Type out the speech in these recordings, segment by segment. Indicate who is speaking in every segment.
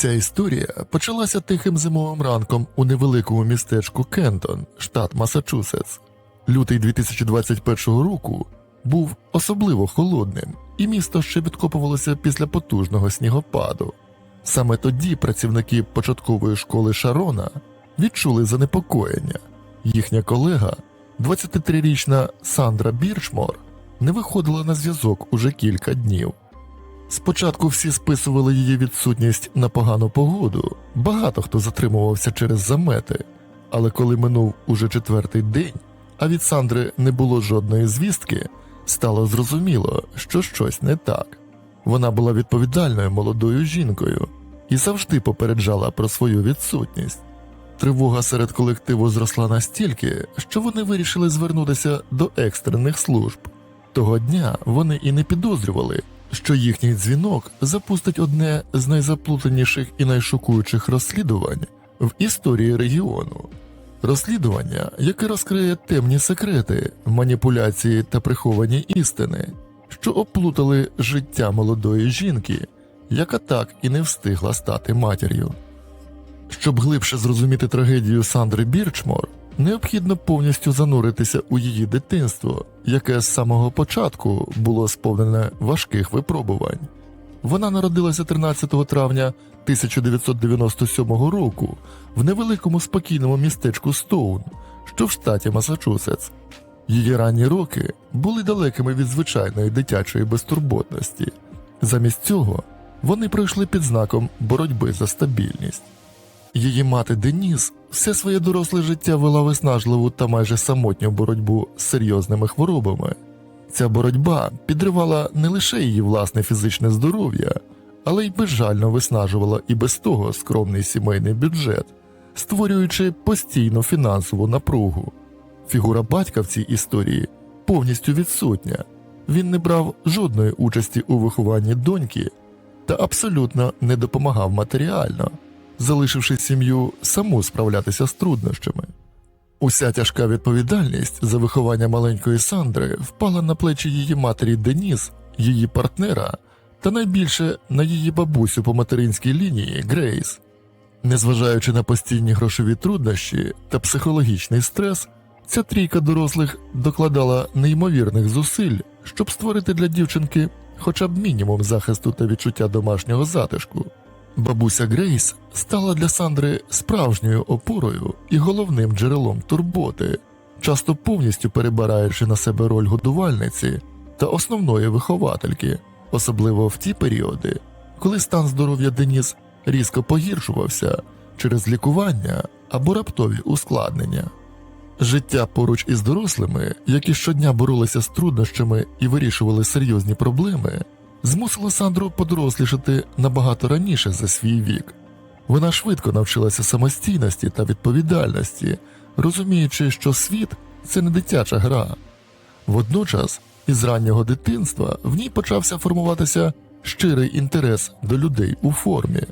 Speaker 1: Ця історія почалася тихим зимовим ранком у невеликому містечку Кентон, штат Масачусетс. Лютий 2021 року був особливо холодним, і місто ще відкопувалося після потужного снігопаду. Саме тоді працівники початкової школи Шарона відчули занепокоєння. Їхня колега, 23-річна Сандра Бірчмор, не виходила на зв'язок уже кілька днів. Спочатку всі списували її відсутність на погану погоду, багато хто затримувався через замети, але коли минув уже четвертий день, а від Сандри не було жодної звістки, стало зрозуміло, що щось не так. Вона була відповідальною молодою жінкою і завжди попереджала про свою відсутність. Тривога серед колективу зросла настільки, що вони вирішили звернутися до екстрених служб. Того дня вони і не підозрювали, що їхній дзвінок запустить одне з найзаплутаніших і найшокуючих розслідувань в історії регіону. Розслідування, яке розкриє темні секрети, маніпуляції та приховані істини, що оплутали життя молодої жінки, яка так і не встигла стати матір'ю. Щоб глибше зрозуміти трагедію Сандри Бірчмор, необхідно повністю зануритися у її дитинство, яке з самого початку було сповнене важких випробувань. Вона народилася 13 травня 1997 року в невеликому спокійному містечку Стоун, що в штаті Масачусетс. Її ранні роки були далекими від звичайної дитячої безтурботності. Замість цього вони пройшли під знаком боротьби за стабільність. Її мати Деніс все своє доросле життя вела виснажливу та майже самотню боротьбу з серйозними хворобами. Ця боротьба підривала не лише її власне фізичне здоров'я, але й безжально виснажувала і без того скромний сімейний бюджет, створюючи постійну фінансову напругу. Фігура батька в цій історії повністю відсутня. Він не брав жодної участі у вихованні доньки та абсолютно не допомагав матеріально, залишивши сім'ю саму справлятися з труднощами. Уся тяжка відповідальність за виховання маленької Сандри впала на плечі її матері Деніс, її партнера та найбільше на її бабусю по материнській лінії Грейс. Незважаючи на постійні грошові труднощі та психологічний стрес, ця трійка дорослих докладала неймовірних зусиль, щоб створити для дівчинки хоча б мінімум захисту та відчуття домашнього затишку. Бабуся Грейс стала для Сандри справжньою опорою і головним джерелом турботи, часто повністю перебираючи на себе роль годувальниці та основної виховательки, особливо в ті періоди, коли стан здоров'я Деніс різко погіршувався через лікування або раптові ускладнення. Життя поруч із дорослими, які щодня боролися з труднощами і вирішували серйозні проблеми, змусило Сандру подорослішати набагато раніше за свій вік. Вона швидко навчилася самостійності та відповідальності, розуміючи, що світ це не дитяча гра. Водночас, із раннього дитинства в ній почався формуватися щирий інтерес до людей у формі.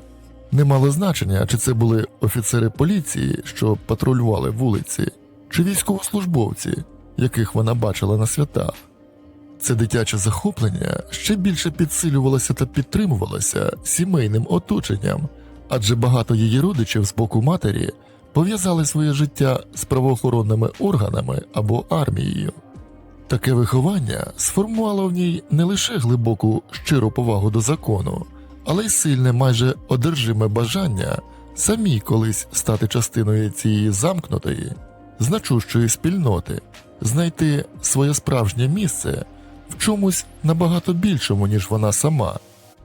Speaker 1: Не мало значення, чи це були офіцери поліції, що патрулювали вулиці, чи військовослужбовці, яких вона бачила на святах. Це дитяче захоплення ще більше підсилювалося та підтримувалося сімейним оточенням, адже багато її родичів з боку матері пов'язали своє життя з правоохоронними органами або армією. Таке виховання сформувало в ній не лише глибоку щиру повагу до закону, але й сильне, майже одержиме бажання самій колись стати частиною цієї замкнутої, значущої спільноти, знайти своє справжнє місце в чомусь набагато більшому, ніж вона сама,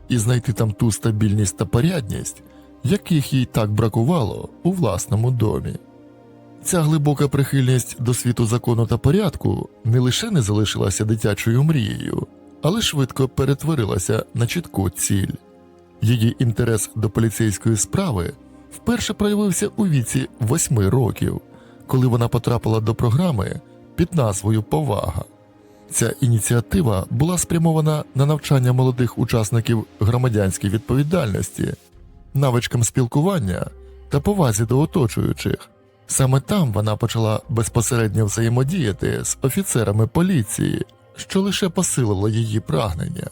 Speaker 1: і знайти там ту стабільність та порядність, яких їй так бракувало у власному домі. Ця глибока прихильність до світу закону та порядку не лише не залишилася дитячою мрією, але швидко перетворилася на чітку ціль. Її інтерес до поліцейської справи вперше проявився у віці восьми років, коли вона потрапила до програми під назвою Повага. Ця ініціатива була спрямована на навчання молодих учасників громадянської відповідальності, навичкам спілкування та повазі до оточуючих. Саме там вона почала безпосередньо взаємодіяти з офіцерами поліції, що лише посилило її прагнення.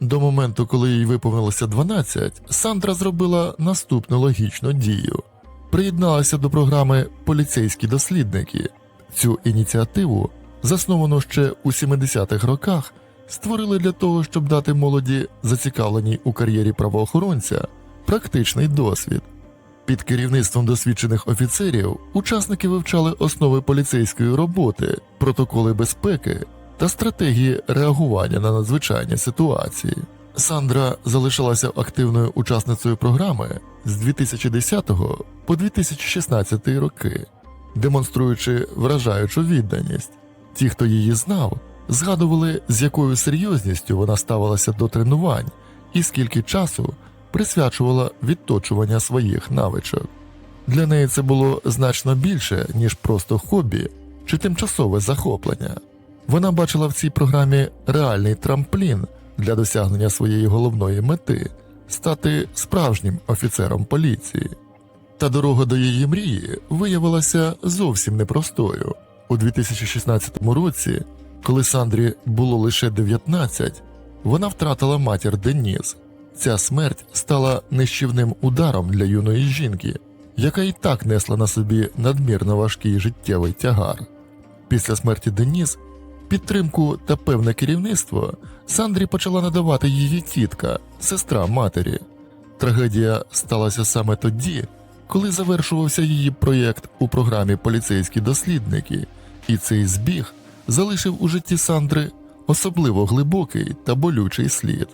Speaker 1: До моменту, коли їй виповнилося 12, Сандра зробила наступну логічну дію. Приєдналася до програми Поліцейські дослідники. Цю ініціативу, засновану ще у 70-х роках, створили для того, щоб дати молоді, зацікавленій у кар'єрі правоохоронця, практичний досвід. Під керівництвом досвідчених офіцерів учасники вивчали основи поліцейської роботи, протоколи безпеки та стратегії реагування на надзвичайні ситуації. Сандра залишилася активною учасницею програми з 2010 по 2016 роки, демонструючи вражаючу відданість. Ті, хто її знав, згадували, з якою серйозністю вона ставилася до тренувань і скільки часу присвячувала відточування своїх навичок. Для неї це було значно більше, ніж просто хобі чи тимчасове захоплення. Вона бачила в цій програмі реальний трамплін для досягнення своєї головної мети стати справжнім офіцером поліції. Та дорога до її мрії виявилася зовсім непростою. У 2016 році, коли Сандрі було лише 19, вона втратила матір Деніс. Ця смерть стала нищівним ударом для юної жінки, яка і так несла на собі надмірно важкий життєвий тягар. Після смерті Деніс підтримку та певне керівництво Сандрі почала надавати її тітка, сестра матері. Трагедія сталася саме тоді, коли завершувався її проєкт у програмі Поліцейські дослідники, і цей збіг залишив у житті Сандри особливо глибокий та болючий слід.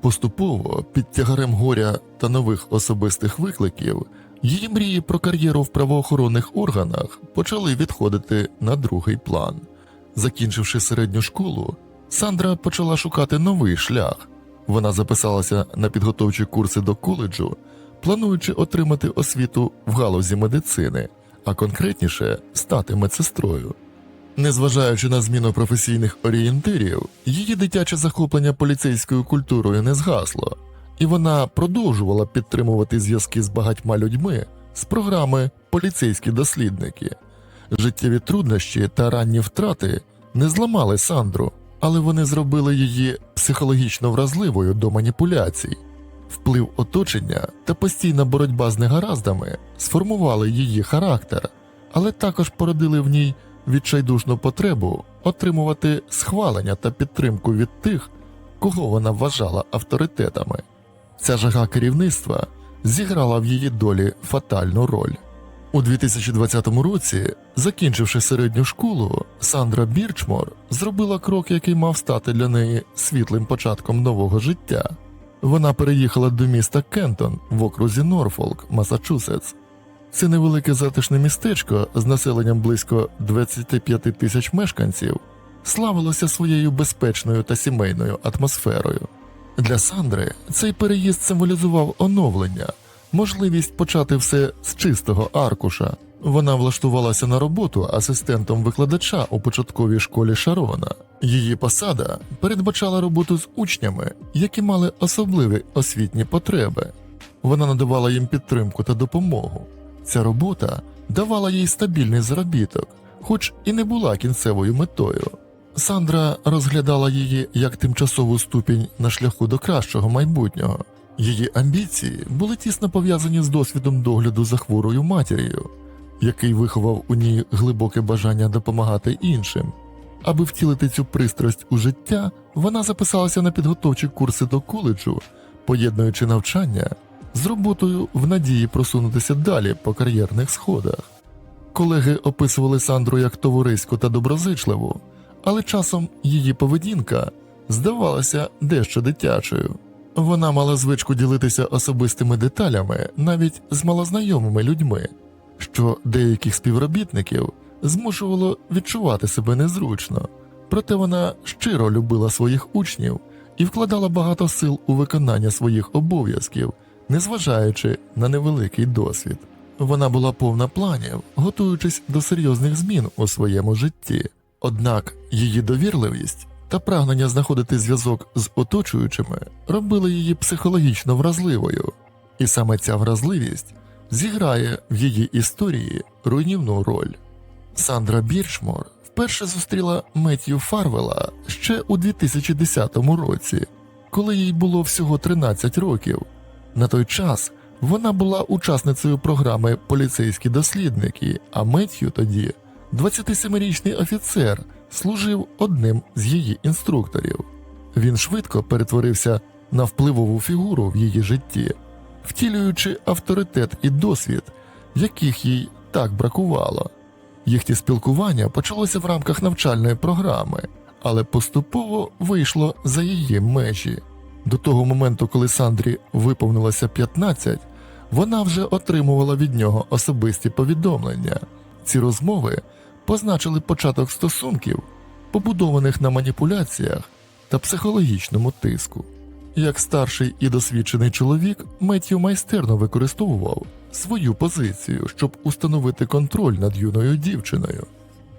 Speaker 1: Поступово, під тягарем горя та нових особистих викликів, її мрії про кар'єру в правоохоронних органах почали відходити на другий план. Закінчивши середню школу, Сандра почала шукати новий шлях. Вона записалася на підготовчі курси до коледжу, плануючи отримати освіту в галузі медицини, а конкретніше стати медсестрою. Незважаючи на зміну професійних орієнтирів, її дитяче захоплення поліцейською культурою не згасло, і вона продовжувала підтримувати зв'язки з багатьма людьми з програми Поліцейські дослідники. Життєві труднощі та ранні втрати не зламали Сандру, але вони зробили її психологічно вразливою до маніпуляцій. Вплив оточення та постійна боротьба з негараздами сформували її характер, але також породили в ній відчайдушну потребу отримувати схвалення та підтримку від тих, кого вона вважала авторитетами. Ця жага керівництва зіграла в її долі фатальну роль. У 2020 році, закінчивши середню школу, Сандра Бірчмор зробила крок, який мав стати для неї світлим початком нового життя. Вона переїхала до міста Кентон в окрузі Норфолк, Масачусетс. Це невелике затишне містечко з населенням близько 25 тисяч мешканців славилося своєю безпечною та сімейною атмосферою. Для Сандри цей переїзд символізував оновлення, можливість почати все з чистого аркуша. Вона влаштувалася на роботу асистентом викладача у початковій школі Шарона. Її посада передбачала роботу з учнями, які мали особливі освітні потреби. Вона надавала їм підтримку та допомогу. Ця робота давала їй стабільний заробіток, хоч і не була кінцевою метою. Сандра розглядала її як тимчасову ступінь на шляху до кращого майбутнього. Її амбіції були тісно пов'язані з досвідом догляду за хворою матір'ю, який виховав у ній глибоке бажання допомагати іншим. Аби втілити цю пристрасть у життя, вона записалася на підготовчі курси до коледжу, поєднуючи навчання з роботою в надії просунутися далі по кар'єрних сходах. Колеги описували Сандру як товариську та доброзичливу, але часом її поведінка здавалася дещо дитячою. Вона мала звичку ділитися особистими деталями навіть з малознайомими людьми, що деяких співробітників змушувало відчувати себе незручно, проте вона щиро любила своїх учнів і вкладала багато сил у виконання своїх обов'язків, незважаючи на невеликий досвід. Вона була повна планів, готуючись до серйозних змін у своєму житті. Однак її довірливість та прагнення знаходити зв'язок з оточуючими робили її психологічно вразливою, і саме ця вразливість зіграє в її історії руйнівну роль. Сандра Бірчмор вперше зустріла Меттью Фарвела ще у 2010 році. коли їй було всього 13 років. На той час вона була учасницею програми Поліцейські дослідники, а Меттью тоді 27-річний офіцер служив одним з її інструкторів. Він швидко перетворився на впливову фігуру в її житті, втілюючи авторитет і досвід, яких їй так бракувало. Їхнє спілкування почалося в рамках навчальної програми, але поступово вийшло за її межі. До того моменту, коли Сандрі виповнилося 15, вона вже отримувала від нього особисті повідомлення. Ці розмови позначили початок стосунків, побудованих на маніпуляціях та психологічному тиску. Як старший і досвідчений чоловік, Меттью майстерно використовував свою позицію, щоб установити контроль над юною дівчиною.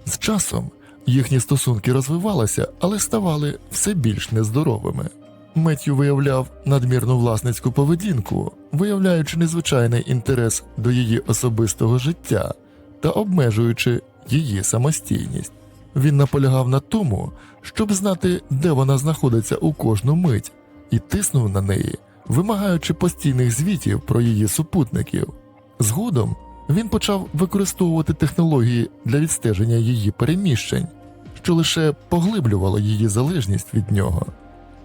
Speaker 1: З часом їхні стосунки розвивалися, але ставали все більш нездоровими. Меттью виявляв надмірну власницьку поведінку, виявляючи незвичайний інтерес до її особистого життя та обмежуючи її самостійність. Він наполягав на тому, щоб знати, де вона знаходиться у кожну мить, і тиснув на неї, вимагаючи постійних звітів про її супутників. Згодом він почав використовувати технології для відстеження її переміщень, що лише поглиблювало її залежність від нього.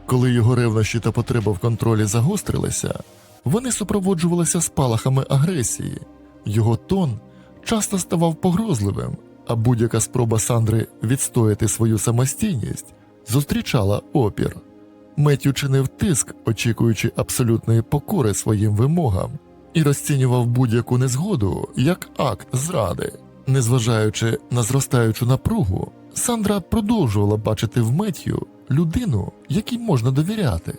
Speaker 1: Коли його ревнощі та потреба в контролі загострилися, вони супроводжувалися спалахами агресії. Його тон часто ставав погрозливим, а будь-яка спроба Сандри відстояти свою самостійність зустрічала опір. Меттю чинив тиск, очікуючи абсолютної покори своїм вимогам, і розцінював будь-яку незгоду як акт зради. Незважаючи на зростаючу напругу, Сандра продовжувала бачити в Меттю людину, якій можна довіряти.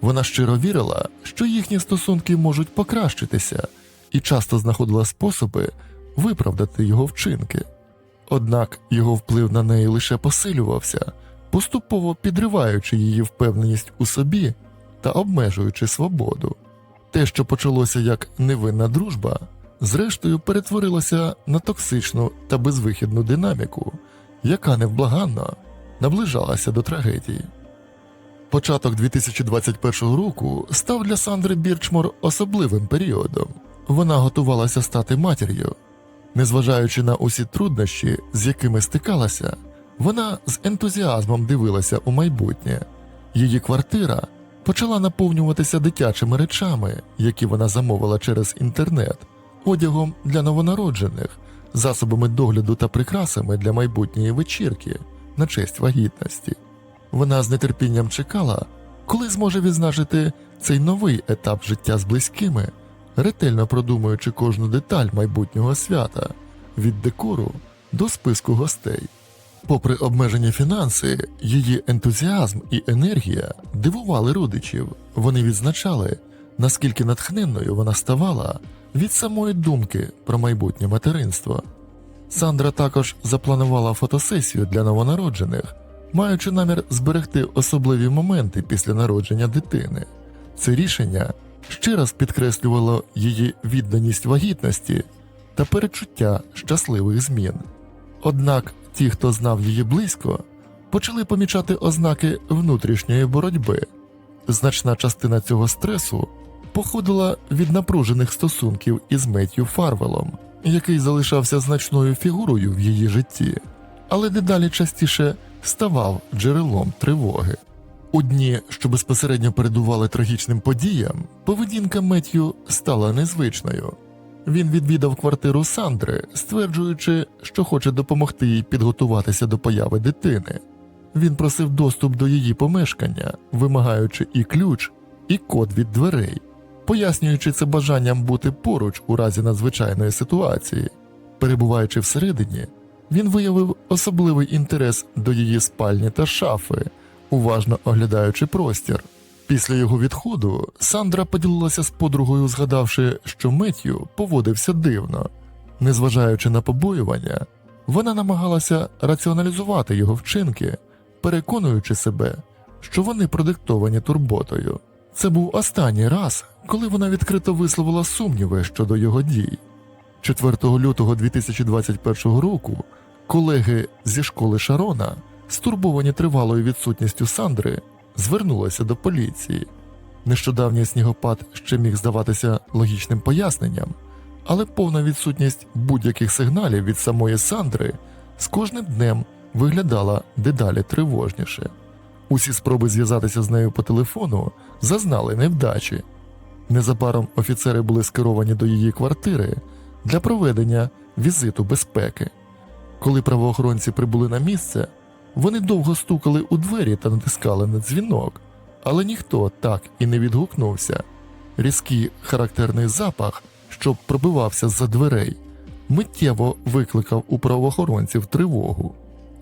Speaker 1: Вона щиро вірила, що їхні стосунки можуть покращитися, і часто знаходила способи виправдати його вчинки. Однак його вплив на неї лише посилювався, поступово підриваючи її впевненість у собі та обмежуючи свободу. Те, що почалося як невинна дружба, зрештою перетворилося на токсичну та безвихідну динаміку, яка невблаганно наближалася до трагедії. Початок 2021 року став для Сандри Бірчмор особливим періодом. Вона готувалася стати матір'ю. Незважаючи на усі труднощі, з якими стикалася, вона з ентузіазмом дивилася у майбутнє. Її квартира почала наповнюватися дитячими речами, які вона замовила через інтернет, одягом для новонароджених, засобами догляду та прикрасами для майбутньої вечірки на честь вагітності. Вона з нетерпінням чекала, коли зможе відзначити цей новий етап життя з близькими, ретельно продумуючи кожну деталь майбутнього свята від декору до списку гостей. Попри обмежені фінанси, її ентузіазм і енергія дивували родичів. Вони відзначали, наскільки натхненною вона ставала від самої думки про майбутнє материнство. Сандра також запланувала фотосесію для новонароджених, маючи намір зберегти особливі моменти після народження дитини. Це рішення ще раз підкреслювало її відданість вагітності та перечуття щасливих змін. Однак ті, хто знав її близько, почали помічати ознаки внутрішньої боротьби. Значна частина цього стресу походила від напружених стосунків із Меттю Фарвелом, який залишався значною фігурою в її житті, але дедалі частіше ставав джерелом тривоги. У дні, що безпосередньо передували трагічним подіям, поведінка Меттю стала незвичною. Він відвідав квартиру Сандри, стверджуючи, що хоче допомогти їй підготуватися до появи дитини. Він просив доступ до її помешкання, вимагаючи і ключ, і код від дверей, пояснюючи це бажанням бути поруч у разі надзвичайної ситуації. Перебуваючи всередині, він виявив особливий інтерес до її спальні та шафи, уважно оглядаючи простір. Після його відходу Сандра поділилася з подругою, згадавши, що Меттю поводився дивно. Незважаючи на побоювання, вона намагалася раціоналізувати його вчинки, переконуючи себе, що вони продиктовані турботою. Це був останній раз, коли вона відкрито висловила сумніви щодо його дій. 4 лютого 2021 року колеги зі школи Шарона, стурбовані тривалою відсутністю Сандри, звернулася до поліції. Нещодавній снігопад ще міг здаватися логічним поясненням, але повна відсутність будь-яких сигналів від самої Сандри з кожним днем виглядала дедалі тривожніше. Усі спроби зв'язатися з нею по телефону зазнали невдачі. Незабаром офіцери були скеровані до її квартири для проведення візиту безпеки. Коли правоохоронці прибули на місце, вони довго стукали у двері та натискали на дзвінок, але ніхто так і не відгукнувся. Різкий характерний запах, що пробивався з-за дверей, миттєво викликав у правоохоронців тривогу.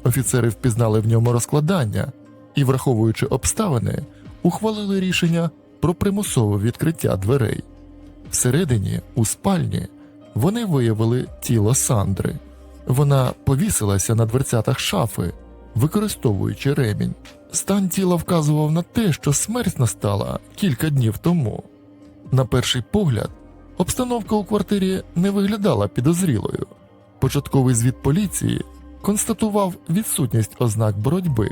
Speaker 1: Офіцери впізнали в ньому розкладання і, враховуючи обставини, ухвалили рішення про примусове відкриття дверей. Всередині, у спальні, вони виявили тіло Сандри. Вона повісилася на дверцятах шафи, використовуючи ремінь. Стан тіла вказував на те, що смерть настала кілька днів тому. На перший погляд, обстановка у квартирі не виглядала підозрілою. Початковий звіт поліції констатував відсутність ознак боротьби.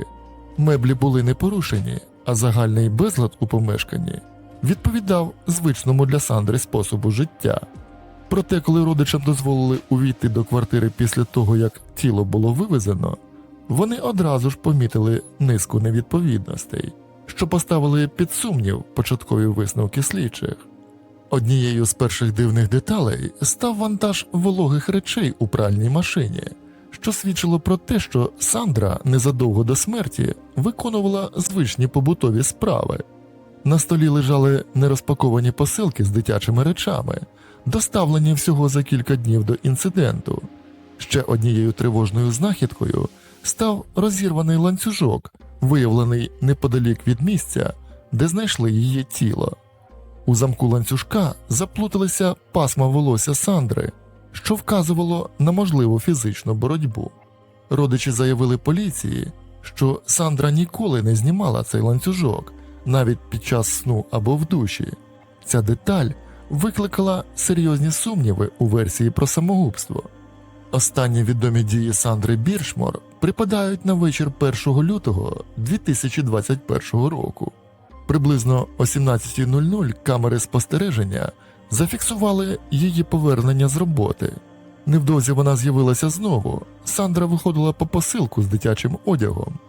Speaker 1: Меблі були не порушені, а загальний безлад у помешканні відповідав звичному для Сандри способу життя. Проте, коли родичам дозволили увійти до квартири після того, як тіло було вивезено, вони одразу ж помітили низку невідповідностей, що поставили під сумнів початкові висновки слідчих. Однією з перших дивних деталей став вантаж вологих речей у пральній машині, що свідчило про те, що Сандра незадовго до смерті виконувала звичні побутові справи. На столі лежали нерозпаковані посилки з дитячими речами, доставлені всього за кілька днів до інциденту. Ще однією тривожною знахідкою став розірваний ланцюжок, виявлений неподалік від місця, де знайшли її тіло. У замку ланцюжка заплуталися пасма волосся Сандри, що вказувало на можливу фізичну боротьбу. Родичі заявили поліції, що Сандра ніколи не знімала цей ланцюжок, навіть під час сну або в душі. Ця деталь викликала серйозні сумніви у версії про самогубство. Останні відомі дії Сандри Біршмор припадають на вечір 1 лютого 2021 року. Приблизно о 17.00 камери спостереження зафіксували її повернення з роботи. Невдовзі вона з'явилася знову. Сандра виходила по посилку з дитячим одягом.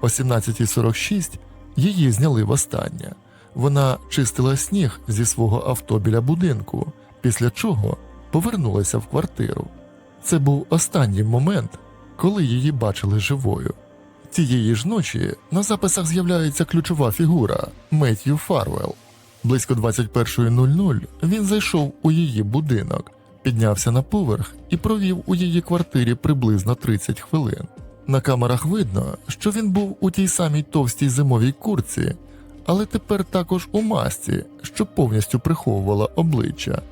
Speaker 1: О 17.46 її зняли востаннє. Вона чистила сніг зі свого авто біля будинку, після чого повернулася в квартиру. Це був останній момент, коли її бачили живою. Тієї ж ночі на записах з'являється ключова фігура Меттью Фарвелл. Близько 21.00 він зайшов у її будинок, піднявся на поверх і провів у її квартирі приблизно 30 хвилин. На камерах видно, що він був у тій самій товстій зимовій курці, але тепер також у масці, що повністю приховувала обличчя.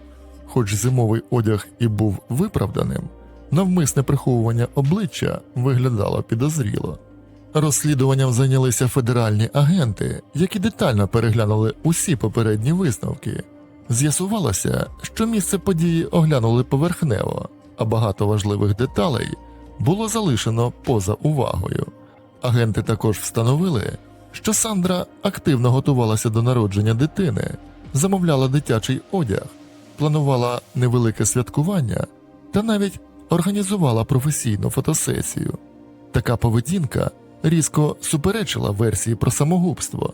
Speaker 1: Хоч зимовий одяг і був виправданим, навмисне приховування обличчя виглядало підозріло. Розслідуванням зайнялися федеральні агенти, які детально переглянули усі попередні висновки. З'ясувалося, що місце події оглянули поверхнево, а багато важливих деталей було залишено поза увагою. Агенти також встановили, що Сандра активно готувалася до народження дитини, замовляла дитячий одяг, планувала невелике святкування та навіть організувала професійну фотосесію. Така поведінка різко суперечила версії про самогубство.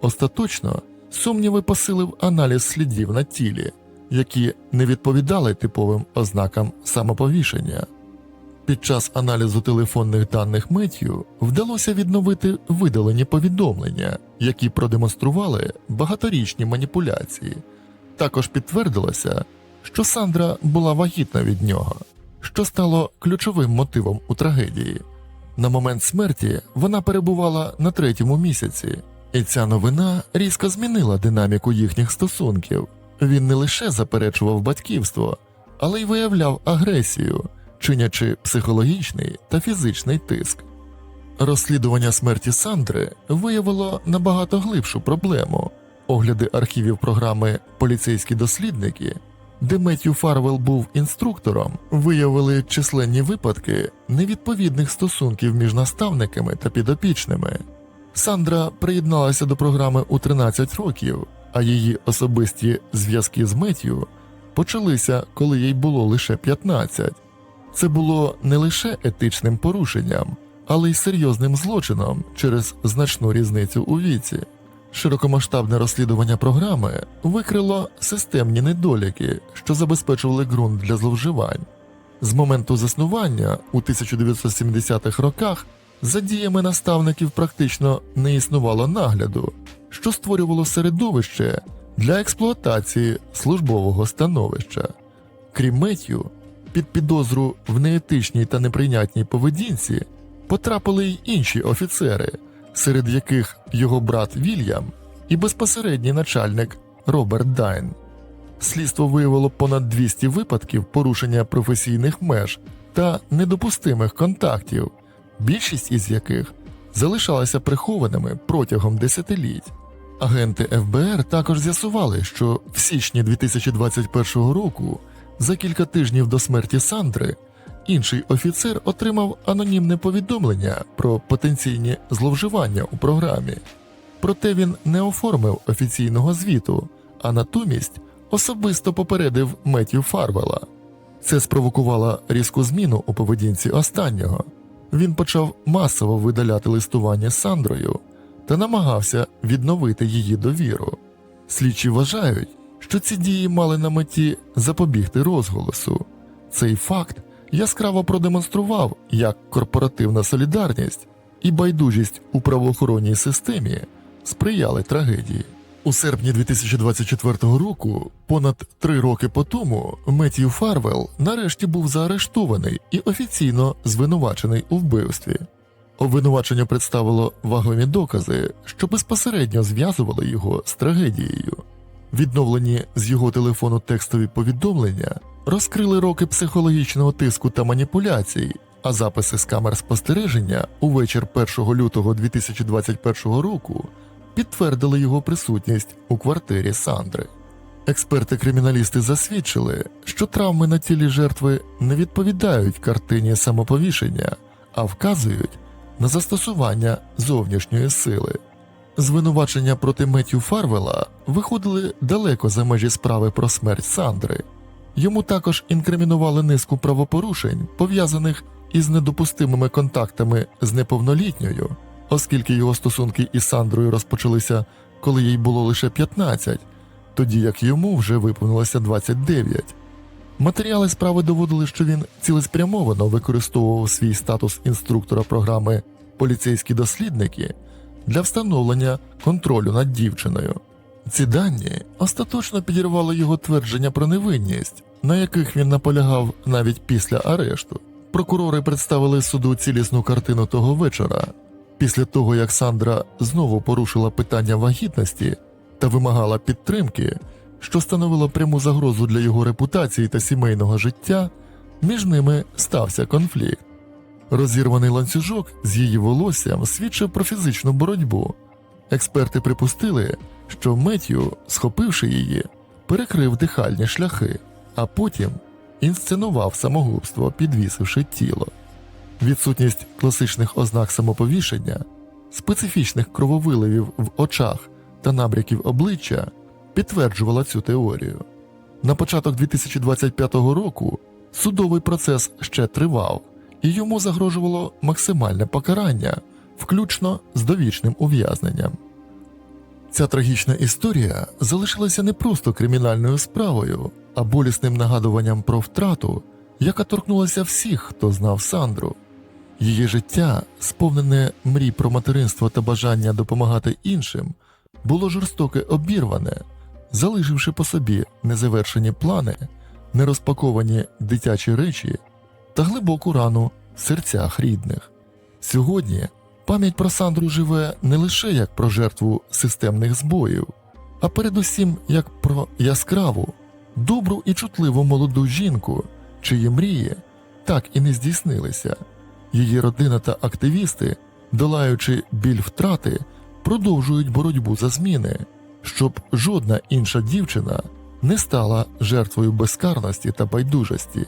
Speaker 1: Остаточно сумніви посилив аналіз слідів на тілі, які не відповідали типовим ознакам самоповішення. Під час аналізу телефонних даних Меттью вдалося відновити видалені повідомлення, які продемонстрували багаторічні маніпуляції. Також підтвердилося, що Сандра була вагітна від нього, що стало ключовим мотивом у трагедії. На момент смерті вона перебувала на третьому місяці, і ця новина різко змінила динаміку їхніх стосунків. Він не лише заперечував батьківство, але й виявляв агресію, чинячи психологічний та фізичний тиск. Розслідування смерті Сандри виявило набагато глибшу проблему. Огляди архівів програми Поліцейські дослідники, де Меттью Фарвелл був інструктором, виявили численні випадки невідповідних стосунків між наставниками та підопічними. Сандра приєдналася до програми у 13 років, а її особисті зв'язки з Меттю почалися, коли їй було лише 15. Це було не лише етичним порушенням, але й серйозним злочином через значну різницю у віці. Широкомасштабне розслідування програми викрило системні недоліки, що забезпечували ґрунт для зловживань. З моменту заснування у 1970-х роках за діями наставників практично не існувало нагляду, що створювало середовище для експлуатації службового становища. Крім Меттю, під підозру в неетичній та неприйнятній поведінці потрапили й інші офіцери, серед яких його брат Вільям і безпосередній начальник Роберт Дайн. Слідство виявило понад 200 випадків порушення професійних меж та недопустимих контактів, більшість із яких залишалася прихованими протягом десятиліть. Агенти ФБР також з'ясували, що в січні 2021 року, за кілька тижнів до смерті Сандри, інший офіцер отримав анонімне повідомлення про потенційні зловживання у програмі. Проте він не оформив офіційного звіту, а натомість особисто попередив Меттю Фарвела. Це спровокувало різку зміну у поведінці останнього. Він почав масово видаляти листування з Сандрою та намагався відновити її довіру. Слідчі вважають, що ці дії мали на меті запобігти розголосу. Цей факт яскраво продемонстрував, як корпоративна солідарність і байдужість у правоохоронній системі сприяли трагедії. У серпні 2024 року, понад три роки по тому, Меттью Фарвелл нарешті був заарештований і офіційно звинувачений у вбивстві. Обвинувачення представило вагомі докази, що безпосередньо зв'язували його з трагедією. Відновлені з його телефону текстові повідомлення розкрили роки психологічного тиску та маніпуляцій, а записи з камер спостереження у вечір 1 лютого 2021 року підтвердили його присутність у квартирі Сандри. Експерти-криміналісти засвідчили, що травми на тілі жертви не відповідають картині самоповішення, а вказують на застосування зовнішньої сили. Звинувачення проти Меттю Фарвела виходили далеко за межі справи про смерть Сандри. Йому також інкримінували низку правопорушень, пов'язаних із недопустимими контактами з неповнолітньою, оскільки його стосунки із Сандрою розпочалися, коли їй було лише 15, тоді як йому вже виповнилося 29. Матеріали справи доводили, що він цілеспрямовано використовував свій статус інструктора програми поліцейські дослідники для встановлення контролю над дівчиною. Ці дані остаточно підірвали його твердження про невинність, на яких він наполягав навіть після арешту. Прокурори представили суду цілісну картину того вечора. Після того, як Сандра знову порушила питання вагітності та вимагала підтримки, що становило пряму загрозу для його репутації та сімейного життя, між ними стався конфлікт. Розірваний ланцюжок з її волоссям свідчив про фізичну боротьбу. Експерти припустили, що Меттю, схопивши її, перекрив дихальні шляхи, а потім інсценував самогубство, підвісивши тіло. Відсутність класичних ознак самоповішення, специфічних крововиливів в очах та набряків обличчя підтверджувала цю теорію. На початок 2025 року судовий процес ще тривав, і йому загрожувало максимальне покарання, включно з довічним ув'язненням. Ця трагічна історія залишилася не просто кримінальною справою, а болісним нагадуванням про втрату, яка торкнулася всіх, хто знав Сандру. Її життя, сповнене мрій про материнство та бажання допомагати іншим, було жорстоке обірване, залишивши по собі незавершені плани, нерозпаковані дитячі речі та глибоку рану в серцях рідних. Сьогодні пам'ять про Сандру живе не лише як про жертву системних збоїв, а передусім як про яскраву, добру і чутливу молоду жінку, чиї мрії так і не здійснилися. Її родина та активісти, долаючи біль втрати, продовжують боротьбу за зміни, щоб жодна інша дівчина не стала жертвою безкарності та байдужості.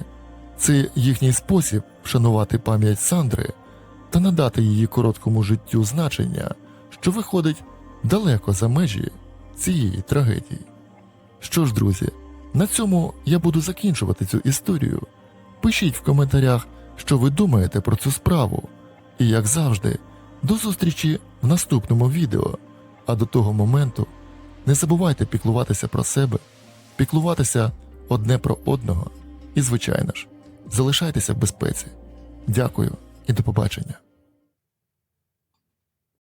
Speaker 1: Це їхній спосіб вшанувати пам'ять Сандри та надати її короткому життю значення, що виходить далеко за межі цієї трагедії. Що ж, друзі, на цьому я буду закінчувати цю історію. Пишіть в коментарях, що ви думаєте про цю справу. І як завжди, до зустрічі в наступному відео. А до того моменту не забувайте піклуватися про себе, піклуватися одне про одного і, звичайно ж, залишайтеся в безпеці. Дякую і до побачення.